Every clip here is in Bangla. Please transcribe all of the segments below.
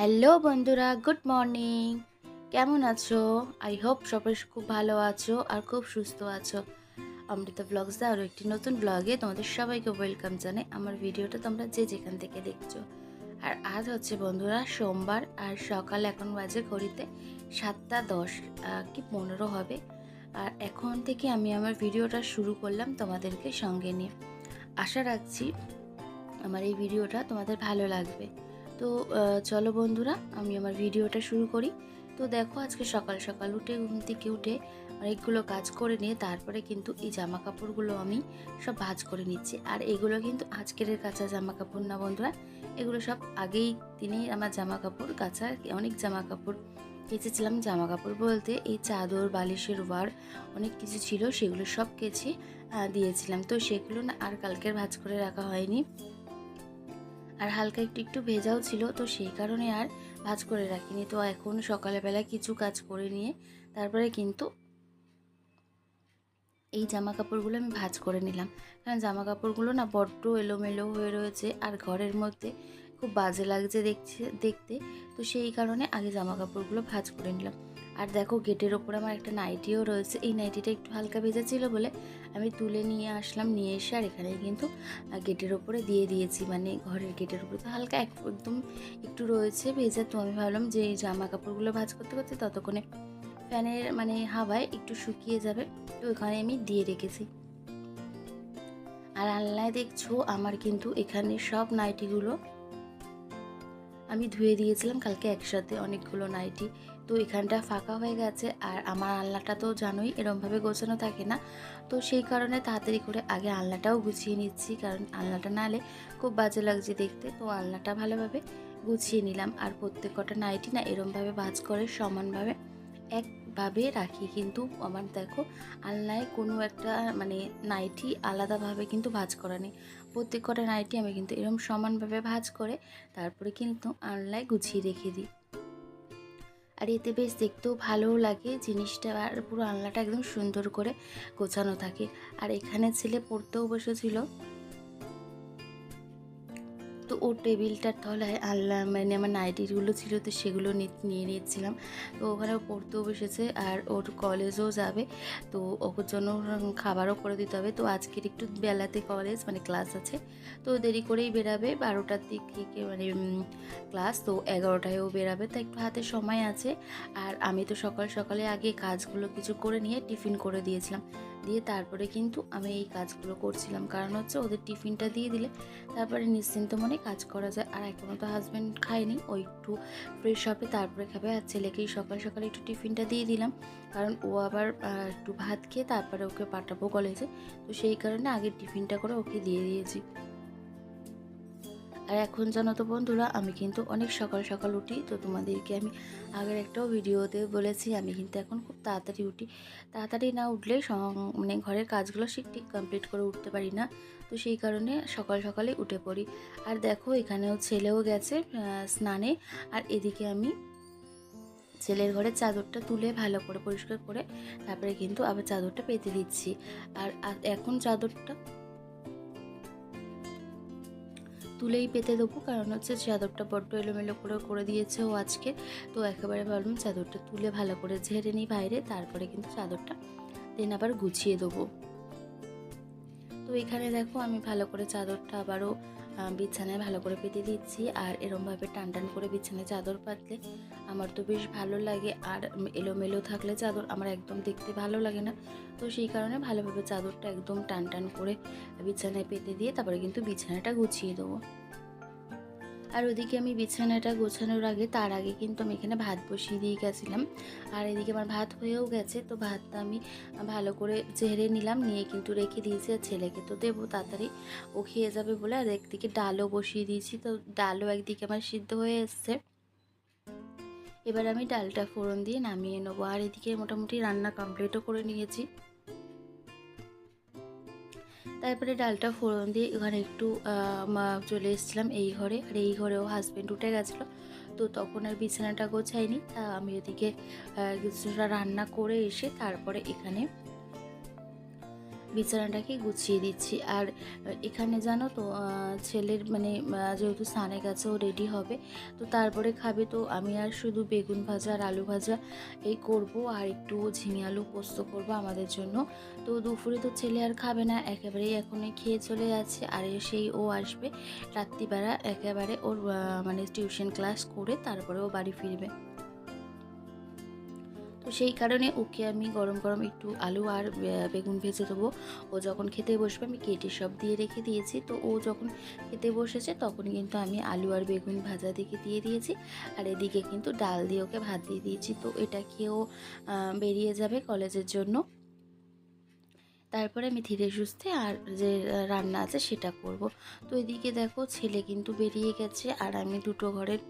হ্যালো বন্ধুরা, গুড মর্নিং। কেমন আছো? আই হোপ সবাই খুব ভালো আছো আর খুব সুস্থ আছো। অমৃতা ব্লগসে আরও একটি নতুন ব্লগে তোমাদের সবাইকে ওয়েলকাম জানাই। আমার ভিডিওটা তোমরা যে যেখান থেকে দেখছ। আর আজ হচ্ছে বন্ধুরা সোমবার আর সকাল এখন বাজে ঘড়িতে সাতটা দশ কি পনেরো হবে। আর এখন থেকে আমি আমার ভিডিওটা শুরু করলাম তোমাদেরকে সঙ্গে নিয়ে। আশা রাখছি আমার এই ভিডিওটা তোমাদের ভালো লাগবে। তো চলো বন্ধুরা, আমি আমার ভিডিওটা শুরু করি। তো দেখো, আজকে সকাল সকাল উঠে, ঘুম থেকে উঠে অনেকগুলো কাজ করে নিয়ে, তারপরে কিন্তু এই জামা কাপড়গুলো আমি সব ভাঁজ করে নিচ্ছি। আর এগুলো কিন্তু আজকের কাঁচা জামা কাপড় না বন্ধুরা, এগুলো সব আগেই দিনেই আমার জামা কাপড় কাঁচা, অনেক জামা কাপড় কেচেছিলাম। জামা কাপড় বলতে এই চাদর, বালিশের ওয়ার, অনেক কিছু ছিল, সেগুলো সব কেচে দিয়েছিলাম। তো সেগুলো না আর কালকের ভাঁজ করে রাখা হয়নি। আর হালকা একটু একটু ভেজাও ছিল, তো সেই কারণে আর ভাজ করে রাখিনি। তো এখন সকালবেলা কিছু কাজ করে নিয়ে তারপরে কিন্তু এই জামা কাপড়গুলো আমি ভাজ করে নিলাম। কারণ জামা কাপড়গুলো না বড্ড এলোমেলো হয়ে রয়েছে আর ঘরের মধ্যে খুব বাজে লাগছে দেখছে, দেখতে। তো সেই কারণে আগে জামা কাপড়গুলো ভাজ করে নিলাম। আর দেখো গেটের ওপর আমার একটা নাইটিও রয়েছে। এই নাইটিটা একটু হালকা ভেজা ছিল বলে আমি তুলে নিয়ে আসলাম, নিয়ে এসে আর এখানে কিন্তু গেটের ওপরে দিয়ে দিয়েছি। মানে ঘরের গেটের উপরে। তো হালকা এক- একদম একটু রয়েছে ভেজা। তো আমি ভাবলাম যে জামা কাপড়গুলো ভাজ করতে করতে ততক্ষণে ফ্যানের মানে হাওয়ায় একটু শুকিয়ে যাবে। তো ওখানে আমি দিয়ে রেখেছি। আর আল্লাহ দেখছ, আমার কিন্তু এখানে সব নাইটিগুলো আমি ধুয়ে দিয়েছিলাম কালকে একসাথে অনেকগুলো নাইটি। তো এখানটা ফাঁকা হয়ে গেছে আর আমার আলনাটা তো জানোই, এরমভাবে গোছানো থাকে না। তো সেই কারণে তাড়াতাড়ি করে আগে আলনাটাও গুছিয়ে নিচ্ছি, কারণ আলনাটা নালে খুব বাজে লাগছে দেখতে। তো আলনাটা ভালোভাবে গুছিয়ে নিলাম আর প্রত্যেক কটা নাইটি না এরমভাবে ভাজ করে সমানভাবে একভাবে রাখি। কিন্তু আমার দেখো, আলনায় কোনো একটা মানে নাইটি আলাদাভাবে কিন্তু ভাজ করা নেই। প্রত্যেক কটা নাইটি আমি কিন্তু এরকম সমানভাবে ভাজ করে তারপরে কিন্তু আলনায় গুছিয়ে রেখে দিই। আর এতে বেশ দেখতেও ভালোও লাগে জিনিসটা। আর পুরো আলনাটা একদম সুন্দর করে গোছানো থাকে। আর এখানে ছেলে পড়তেও বসেছিল। তো ওর টেবিলটার তলায় আল্লাহ মানে আমার নাইটিগুলো ছিল তো সেগুলো নিয়ে নিয়েছিলাম। তো ওখানে পড়তেও বসেছে আর ওর কলেজও যাবে। তো ওর জন্য খাবারও করে দিতে হবে। তো আজকের একটু বেলাতে কলেজ মানে ক্লাস আছে। তো দেরি করেই বেরাবে। বারোটার দিক থেকে মানে ক্লাস, তো এগারোটায়ও বেরাবে। তো একটু হাতে সময় আছে। আর আমি তো সকাল সকালে আগে কাজগুলো কিছু করে নিয়ে টিফিন করে দিয়েছিলাম। দিয়ে তারপরে কিন্তু আমি এই কাজগুলো করছিলাম। কারণ হচ্ছে ওদের টিফিনটা দিয়ে দিলে তারপরে নিশ্চিন্ত মনে কাজ করা যায়। আর এখনও তো হাজব্যান্ড খায়নি ওই একটু ফ্রেশ হবে, তারপরে খাবে। আর ছেলেকেই সকাল সকালে একটু টিফিনটা দিয়ে দিলাম। কারণ ও আবার একটু ভাত খেয়ে তারপরে ওকে পাঠাবো কলেজে তো সেই কারণে আগে টিফিনটা করে ওকে দিয়ে দিয়েছি। আর এখন জানো তো বন্ধুরা, আমি কিন্তু অনেক সকাল সকাল উঠি, তো তোমাদেরকে আমি আগের একটাও ভিডিওতে বলেছি, আমি কিন্তু এখন খুব তাড়াতাড়ি উঠি। তাড়াতাড়ি না উঠলে মানে ঘরের কাজগুলো ঠিক ঠিক কমপ্লিট করে উঠতে পারি না, তো সেই কারণে সকাল সকালে উঠে পড়ি। আর দেখো, এখানেও ছেলেও গেছে স্নানে, আর এদিকে আমি ছেলের ঘরের চাদরটা তুলে ভালো করে পরিষ্কার করে, তারপরে কিন্তু আবার চাদরটা পেতে দিচ্ছি। আর এখন চাদরটা তুলেই পেতে দেবো, কারণ হচ্ছে চাদরটা বড্ড এলোমেলো করে করে দিয়েছে ও আজকে। তো একেবারে ভাবলাম চাদরটা তুলে ভালো করে ঝেড়ে নিই বাইরে, তারপরে কিন্তু চাদরটা দেন আবার গুছিয়ে দেবো। তো এখানে দেখো আমি ভালো করে চাদরটা আবারও বিছানায় ভালো করে পেতে দিচ্ছি আর এরমভাবে টান টান করে বিছানায় চাদর পাতলে আমার তো বেশ ভালো লাগে আর এলোমেলো থাকলে চাদর আমার একদম দেখতে ভালো লাগে না। তো সেই কারণে ভালোভাবে চাদরটা একদম টান টান করে বিছানায় পেতে দিয়ে তারপরে কিন্তু বিছানাটা গুছিয়ে দেবো। আর ওদিকে আমি বিছানাটা গোছানোর আগে, তার আগে কিন্তু আমি এখানে ভাত বসিয়ে দিয়ে গেছিলাম। আর এদিকে আমার ভাত হয়েও গেছে, তো ভাতটা আমি ভালো করে ঝেড়ে নিলাম, নিয়ে কিন্তু রেখে দিয়েছি আর ছেলেকে তো দেবো, তাড়াতাড়ি ও খেয়ে যাবে বলে। আর একদিকে ডালও বসিয়ে দিয়েছি, তো ডালও একদিকে আমার সিদ্ধ হয়ে এসছে। এবার আমি ডালটা ফোড়ন দিয়ে নামিয়ে নেব। আর এদিকে মোটামুটি রান্না কমপ্লিটও করে নিয়েছি। তারপরে ডালটা ফোড়ন দিয়ে এখানে একটু মা- চলে এসেছিলাম এই ঘরে। আর এই ঘরেও হাজব্যান্ড উঠে গেছিল। তো তখন আর বিছানাটা গোছাইনি তা আমি ওদিকে কিছুটা রান্না করে এসে তারপরে এখানে বিছানাটাকে গুছিয়ে দিচ্ছি। আর এখানে জানো তো ছেলের মানে যেহেতু স্নানে গেছে ও রেডি হবে, তো তারপরে খাবে তো আমি আর শুধু বেগুন ভাজা আর আলু ভাজা এই করব আর একটু ঝিঙে আলু পোস্ত করব আমাদের জন্য। তো দুপুরে তো ছেলে আর খাবে না, একেবারেই এখনই খেয়ে চলে যাচ্ছে। আর সেই ও আসবে রাত্রিবেলা একেবারে ওর মানে টিউশন ক্লাস করে তারপরে ও বাড়ি ফিরবে। তো সেই কারণে ওকে আমি গরম গরম একটু আলু আর বেগুন ভেজে দেবো। ও যখন খেতে বসবে আমি কেটে সব দিয়ে রেখে দিয়েছি। তো ও যখন খেতে বসেছে তখন কিন্তু আমি আলু আর বেগুন ভাজা দিকে দিয়ে দিয়েছি। আর এদিকে কিন্তু ডাল দিয়ে ওকে ভাত দিয়ে দিয়েছি। তো এটা খেয়েও বেরিয়ে যাবে কলেজের জন্য। তারপরে আমি ধীরে সুস্থে আর যে রান্না আছে সেটা করব। তো এদিকে দেখো ছেলে কিন্তু বেরিয়ে গেছে। আর আমি দুটো ঘরের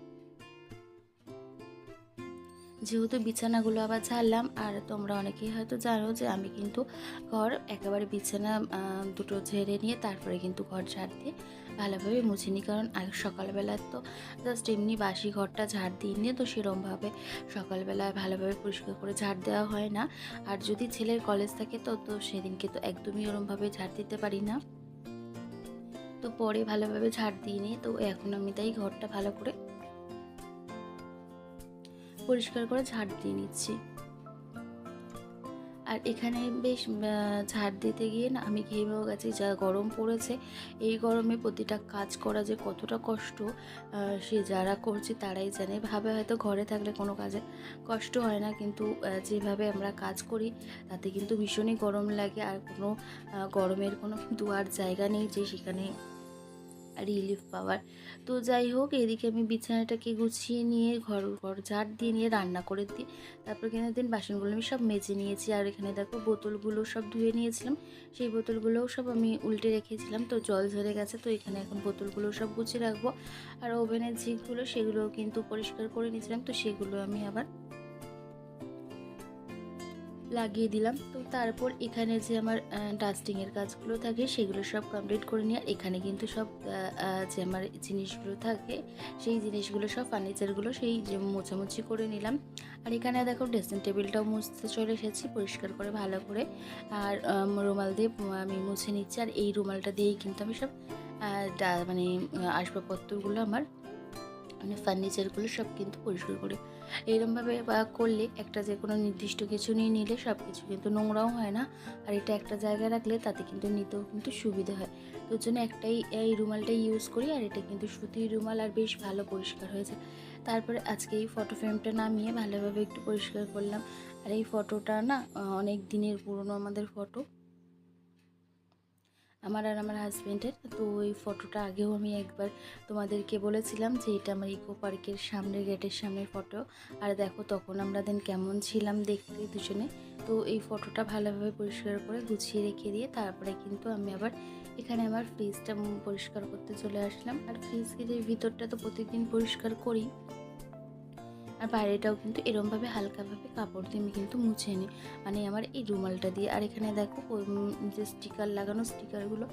যেহেতু বিছানাগুলো আবার ঝাড়লাম, আর তোমরা অনেকেই হয়তো জানো যে আমি কিন্তু ঘর একেবারে বিছানা দুটো ঝেড়ে নিয়ে তারপরে কিন্তু ঘর ঝাড় দিয়ে ভালোভাবে মুছে নিই। কারণ আগে সকালবেলা তো জাস্ট এমনি বাসি ঘরটা ঝাড় দিয়ে নিয়ে তো সেরমভাবে সকালবেলায় ভালোভাবে পরিষ্কার করে ঝাড় দেওয়া হয় না। আর যদি ছেলের কলেজ থাকে তো তো সেদিনকে তো একদমই ওরমভাবে ঝাড় দিতে পারি না। তো পরে ভালোভাবে ঝাড় দিয়ে নিই তো এখন আমি তাই ঘরটা ভালো করে পরিষ্কার করে ঝাড় দিয়ে নিচ্ছি। আর এখানে বেশ ঝাড় দিতে গিয়ে না আমি ঘেমেও গেছি, যা গরম পড়েছে। এই গরমে প্রতিটা কাজ করা যে কতটা কষ্ট সে যারা করছে তারাই জানে। ভাবে হয়তো ঘরে থাকলে কোনো কাজে কষ্ট হয় না, কিন্তু যেভাবে আমরা কাজ করি, তাতে কিন্তু ভীষণই গরম লাগে। আর কোনো গরমের কোনো দুয়ার জায়গা নেই যে সেখানে রিলিফ পাওয়ার। তো যাই হোক, এদিকে আমি বিছানাটাকে গুছিয়ে নিয়ে ঘর ঘর ঝাড় দিয়ে নিয়ে রান্না করে দিই তারপর এখানে দিন বাসনগুলো আমি সব মেজে নিয়েছি। আর এখানে দেখো বোতলগুলো সব ধুয়ে নিয়েছিলাম। সেই বোতলগুলোও সব আমি উল্টে রেখেছিলাম। তো জল ঝরে গেছে, তো এখানে এখন বোতলগুলো সব গুছিয়ে রাখব। আর ওভেনের ঝিকগুলো সেগুলোও কিন্তু পরিষ্কার করে নিয়েছিলাম। তো সেগুলো আমি আবার লাগিয়ে দিলাম। তো তারপর এখানে যে আমার ডাস্টিংয়ের কাজগুলো থাকে, সেগুলো সব কমপ্লিট করে নিয়ে আর এখানে কিন্তু সব যে আমার জিনিসগুলো থাকে, সেই জিনিসগুলো সব ফার্নিচারগুলো সেই মোছামুছি করে নিলাম। আর এখানে দেখো ড্রেসিং টেবিলটাও মুছতে চলে এসেছি, পরিষ্কার করে, ভালো করে। আর রুমাল দিয়ে আমি মুছে নিচ্ছি। আর এই রুমালটা দিয়েই কিন্তু আমি সব মানে আসবাবপত্রগুলো আমার মানে ফার্নিচারগুলো সব কিন্তু পরিষ্কার করি। এরমভাবে বা করলে একটা যে কোনো নির্দিষ্ট কিছু নিয়ে নিলে সব কিছু কিন্তু নোংরাও হয় না। আর এটা একটা জায়গায় রাখলে তাতে কিন্তু নিতেও কিন্তু সুবিধে হয়। তো জন্য একটাই এই রুমালটাই ইউজ করি আর এটা কিন্তু সুতির রুমাল আর বেশ ভালো পরিষ্কার হয়েছে। তারপরে আজকে এই ফটো ফ্রেমটা নামিয়ে ভালোভাবে একটু পরিষ্কার করলাম। আর এই ফটোটা না অনেক দিনের পুরনো আমাদের ফটো আমার আর আমার হাজব্যান্ডের তো ওই ফটোটা আগেও আমি একবার তোমাদেরকে বলেছিলাম যে এটা আমার ইকো পার্কের সামনের গেটের সামনের ফটো আর দেখো তখন আমরা দেন কেমন ছিলাম দেখতে দুজনে। তো এই ফটোটা ভালোভাবে পরিষ্কার করে গুছিয়ে রেখে দিয়ে তারপরে কিন্তু আমি আবার এখানে আমার ফ্রিজটা পরিষ্কার করতে চলে আসলাম। আর ফ্রিজের ভিতরটা তো প্রতিদিন পরিষ্কার করি। আর বাইরেটাও কিন্তু এরমভাবে হালকাভাবে কাপড় দিয়ে আমি কিন্তু মুছে নিই। মানে আমার এই রুমালটা দিয়ে। আর এখানে দেখো যে স্টিকার লাগানো স্টিকারগুলো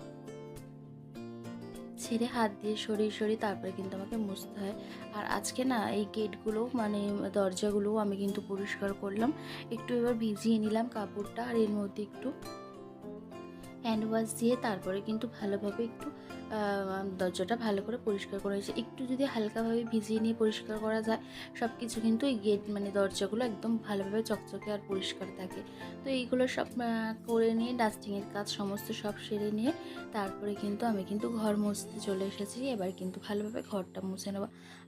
ছেড়ে হাত দিয়ে সরিয়ে সরিয়ে তারপরে কিন্তু আমাকে মুছতে হয়। আর আজকে না, এই গেটগুলো মানে দরজাগুলোও আমি কিন্তু পরিষ্কার করলাম। একটু এবার ভিজিয়ে নিলাম কাপড়টা, আর এর মধ্যে একটু হ্যান্ড ওয়াশ দিয়ে তারপরে কিন্তু ভালোভাবে একটু দরজাটা ভালো করে পরিষ্কার করা হয়েছে একটু যদি হালকাভাবে ভিজিয়ে নিয়ে পরিষ্কার করা যায় সব কিছু কিন্তু এই গেট মানে দরজাগুলো একদম ভালোভাবে চকচকে আর পরিষ্কার থাকে। তো এইগুলো সব করে নিয়ে, ডাস্টিংয়ের কাজ সমস্ত সব সেরে নিয়ে, তারপরে কিন্তু আমি কিন্তু ঘর মুছতে চলে এসেছি। এবার কিন্তু ভালোভাবে ঘরটা মুছে নেব।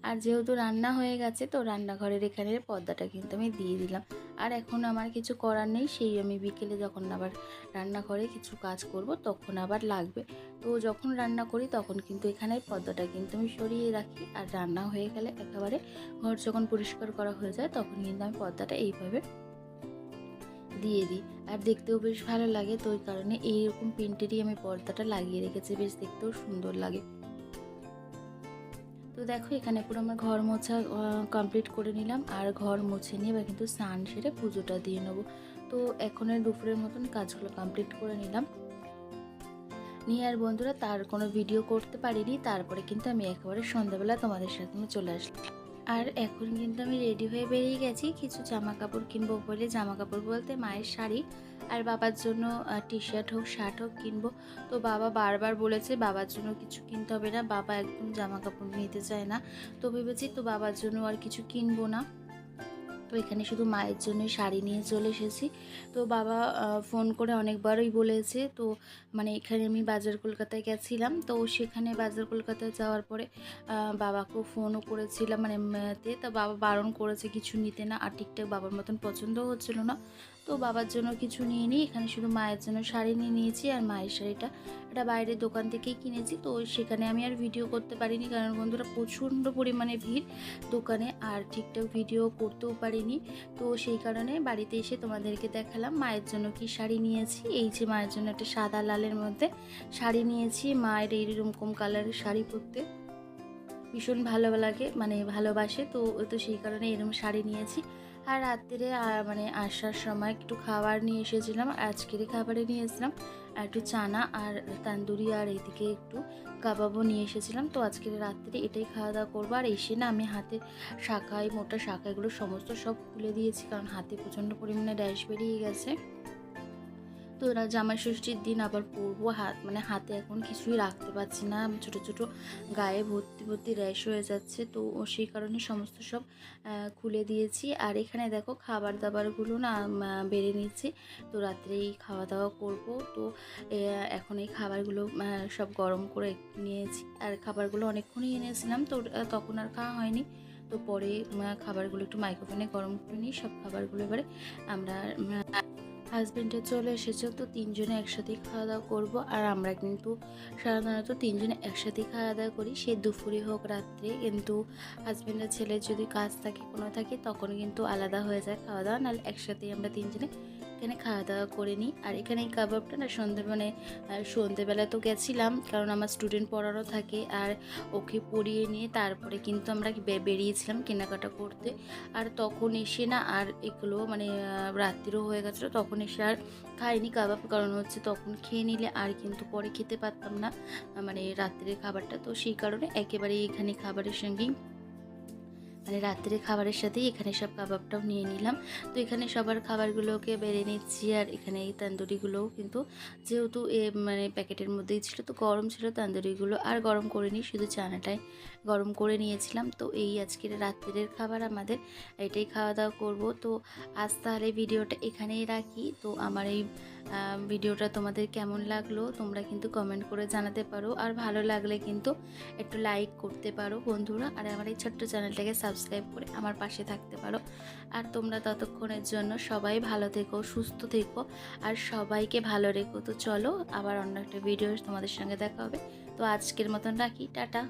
আর যেহেতু রান্না হয়ে গেছে, তো রান্নাঘরের এখানের পর্দাটা কিন্তু আমি দিয়ে দিলাম। আর এখন আমার কিছু করার নেই, সেই আমি বিকেলে যখন আবার রান্নাঘরে কিছু কাজ করব তখন আবার লাগবে। তো যখন রান্না করি তখন কিন্তু এখানে পর্দাটা কিন্তু আমি সরিয়ে রাখি আর রান্না হয়ে গেলে একেবারে ঘর যখন পরিষ্কার করা হয়ে যায় তখন কিন্তু আমি পর্দাটা এইভাবে দিয়ে দিই। আর দেখতেও বেশ ভালো লাগে তো ওই কারণে এইরকম প্রিন্টেরই আমি পর্দাটা লাগিয়ে রেখেছি, বেশ দেখতেও সুন্দর লাগে। তো দেখো, এখানে পুরো আমার ঘর মোছা কমপ্লিট করে নিলাম। আর ঘর মুছে নিয়ে এবার কিন্তু স্নান সেরে পুজোটা দিয়ে নেব। তো এখনের দুপুরের মতন কাজগুলো কমপ্লিট করে নিলাম। নিয়ে আর বন্ধুরা, তার কোনো ভিডিও করতে পারিনি। তারপরে কিন্তু আমি একেবারে সন্ধ্যাবেলা তোমাদের সাথে চলে আসলাম। আর এখন কিন্তু আমি রেডি হয়ে বেরিয়ে গেছি। কিছু জামা কাপড় কিনবো বলে। জামা কাপড় বলতে মায়ের শাড়ি আর বাবার জন্য টি শার্ট হোক শার্ট হোক কিনবো। তো বাবা বারবার বলেছে, বাবার জন্য কিছু কিনতে হবে না। বাবা একদম জামা কাপড় নিতে চায় না। তো ভেবেছি তো বাবার জন্য আর কিছু কিনবো না। তো এখানে শুধু মায়ের জন্য শাড়ি নিয়ে চলে এসেছি। তো বাবা ফোন করে অনেকবারই বলেছে, তো মানে এখানে আমি বাজার কলকাতায় গেছিলাম, তো সেখানে বাজার কলকাতায় যাওয়ার পরে বাবাকেও ফোনও করেছিলাম মানে তা বাবা বারণ করেছে, কিছু নিতে না, আর ঠিকঠাক বাবার মতন পছন্দও হচ্ছিল না। তো বাবার জন্য কিছু নিয়ে নিই। এখানে শুধু মায়ের জন্য শাড়ি নিয়ে নিয়েছি আর মায়ের শাড়িটা। এটা বাইরের দোকান থেকেই কিনেছি। তো সেখানে আমি আর ভিডিও করতে পারিনি কারণ বন্ধুরা প্রচণ্ড পরিমাণে ভিড় দোকানে আর ঠিকঠাক ভিডিও করতেও পারিনি। তো সেই কারণে বাড়িতে এসে তোমাদেরকে দেখালাম মায়ের জন্য কি শাড়ি নিয়েছি। এই যে মায়ের জন্য একটা সাদা লালের মধ্যে শাড়ি নিয়েছি। মায়ের এইরকম কালারের শাড়ি পরতে ভীষণ ভালো লাগে মানে ভালোবাসে। তো তো সেই কারণে এরকম শাড়ি নিয়েছি। আর রাত্রে মানে আসার সময় একটু খাবার নিয়ে এসেছিলাম আজকেরই খাবারে নিয়ে এসেছিলাম। একটু চানা আর তান্দুরি আর এইদিকে একটু কাবাবও নিয়ে এসেছিলাম। তো আজকের রাত্রে এটাই খাওয়া দাওয়া করব। আর এসে না আমি হাতে শাখায় মোটা শাখা এগুলো সমস্ত সব খুলে দিয়েছি, কারণ হাতে প্রচণ্ড পরিমাণে ড্যাশ বেরিয়ে গেছে। তো ওরা জামাই ষষ্ঠীর দিন আবার পরবো, হাত মানে হাতে এখন কিছুই রাখতে পারছি না। ছোট ছোট গায়ে ভর্তি ভর্তি র্যাশ হয়ে যাচ্ছে, তো সেই কারণে সমস্ত সব খুলে দিয়েছি। আর এখানে দেখো খাবার দাবারগুলো না বেড়ে নিচ্ছি তো রাত্রে এই খাওয়া দাওয়া করব। তো এখন এই খাবারগুলো সব গরম করে নিয়েছি। আর খাবারগুলো অনেকক্ষণই এনেছিলাম, তো তখন আর খাওয়া হয়নি। তো পরে খাবারগুলো একটু মাইক্রোফোনে গরম করে নিই, সব খাবারগুলো এবারে আমরা হাজব্যান্ডে চলে এসেছে, তো তিনজনে একসাথেই খাওয়া দাওয়া করব। আর আমরা কিন্তু সাধারণত তিনজনে একসাথেই খাওয়া দাওয়া করি। সে দুপুরে হোক, রাত্রে। কিন্তু হাজব্যান্ডের ছেলের যদি কাজ থাকে, কোনো থাকে, তখন কিন্তু আলাদা হয়ে যায় খাওয়া দাওয়া নাহলে একসাথেই আমরা তিনজনে এখানে খাওয়া দাওয়া করে নিই। আর এখানে এই কাবাবটা না সন্ধ্যে মানে সন্ধ্যেবেলা তো গেছিলাম, কারণ আমার স্টুডেন্ট পড়ারও থাকে। আর ওকে পড়িয়ে নিয়ে তারপরে কিন্তু আমরা বেরিয়েছিলাম কেনাকাটা করতে। আর তখন এসে না আর এগুলো মানে রাত্রিরও হয়ে গেছিল, তখন এসে আর খাইনি কাবাব, কারণ হচ্ছে তখন খেয়ে নিলে আর কিন্তু পরে খেতে পারতাম না। মানে রাত্রের খাবারটা। তো সেই কারণে একেবারেই এখানে খাবারের সঙ্গেই মানে রাত্রে খাবারের সাথেই এখানে সব কাবাবটাও নিয়ে নিলাম। তো এখানে সবার খাবারগুলোকে বেড়ে নিচ্ছি আর এখানে এই তান্দুরিগুলোও কিন্তু যেহেতু এ মানে প্যাকেটের মধ্যেই ছিল, তো গরম ছিল তান্দুরিগুলো। আর গরম করিনি, শুধু চানাটাই গরম করে নিয়েছিলাম। তো এই আজকের রাত্রের খাবার আমাদের এটাই খাওয়া দাওয়া করব। তো আজ তাহলে ভিডিওটা এখানেই রাখি। তো আমার এই ভিডিওটা তোমাদের কেমন লাগল তোমরা কিন্তু কমেন্ট করে জানাতে পারো। আর ভালো লাগলে কিন্তু একটু লাইক করতে পারো বন্ধুরা। আর আমার এই ছোট্ট চ্যানেলটাকে সাবস্ক্রাইব করে আমার পাশে থাকতে পারো। আর তোমরা ততক্ষণের জন্য সবাই ভালো থেকো, সুস্থ থেকো, আর সবাইকে ভালো রেখো। তো চলো আবার অন্য একটা ভিডিও তোমাদের সঙ্গে দেখা হবে। তো আজকের মতন রাখি। টাটা।